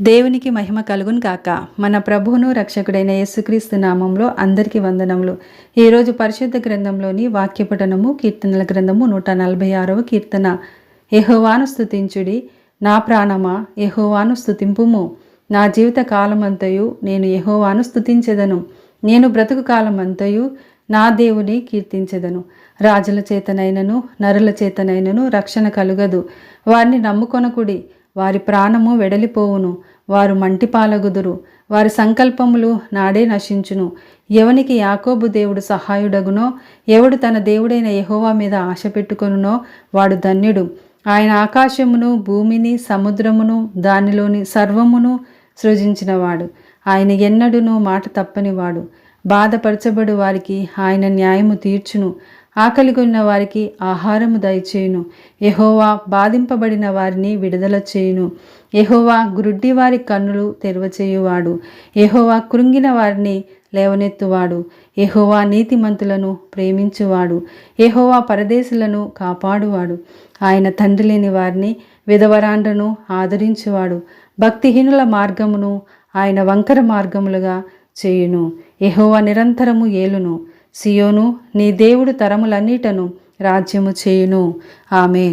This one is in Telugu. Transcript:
దేవునికి మహిమ కలుగును కాక మన ప్రభువును రక్షకుడైన యేసుక్రీస్తు నామంలో అందరికీ వందనములు. ఈరోజు పరిశుద్ధ గ్రంథంలోని వాక్యపఠనము కీర్తనల గ్రంథము నూట నలభై ఆరవ కీర్తన. యహోవాను స్థుతించుడి నా ప్రాణమా? యహోవాను స్థుతింపుము నా జీవిత కాలమంతయు నేను యహోవాను స్థుతించెదను నేను బ్రతుకు కాలమంతయు నా దేవుని కీర్తించెదను. రాజుల చేతనైనను నరుల చేతనైనను రక్షణ కలుగదు. వారిని నమ్ముకొనకుడి వారి ప్రాణము వెడలిపోవును. వారు మంటిపాలగుదురు. వారి సంకల్పములు నాడే నశించును. ఎవనికి యాకోబు దేవుడు సహాయుడగునో ఎవడు తన దేవుడైన యహోవా మీద ఆశ పెట్టుకొనునో వాడు ధన్యుడు. ఆయన ఆకాశమును భూమిని సముద్రమును దానిలోని సర్వమును సృజించినవాడు. ఆయన ఎన్నడును మాట తప్పనివాడు. బాధపరచబడు వారికి ఆయన న్యాయము తీర్చును. ఆకలిగొన్న వారికి ఆహారము దయచేయును. ఎహోవా బాధింపబడిన వారిని విడుదల చేయును. ఎహోవా గురుడ్డి వారి కన్నులు తెరవచేయువాడు. ఎహోవా కృంగిన వారిని లేవనెత్తువాడు. ఎహోవా నీతిమంతులను ప్రేమించువాడు. ఎహోవా పరదేశులను కాపాడువాడు. ఆయన తండ్రి లేని వారిని విధవరాండ్రను ఆదరించువాడు. భక్తిహీనుల మార్గమును ఆయన వంకర మార్గములుగా చేయును. ఎహోవా నిరంతరము ఏలును. సియోను నీ దేవుడు తరములన్నిటను రాజ్యము చేయును. ఆమెన్.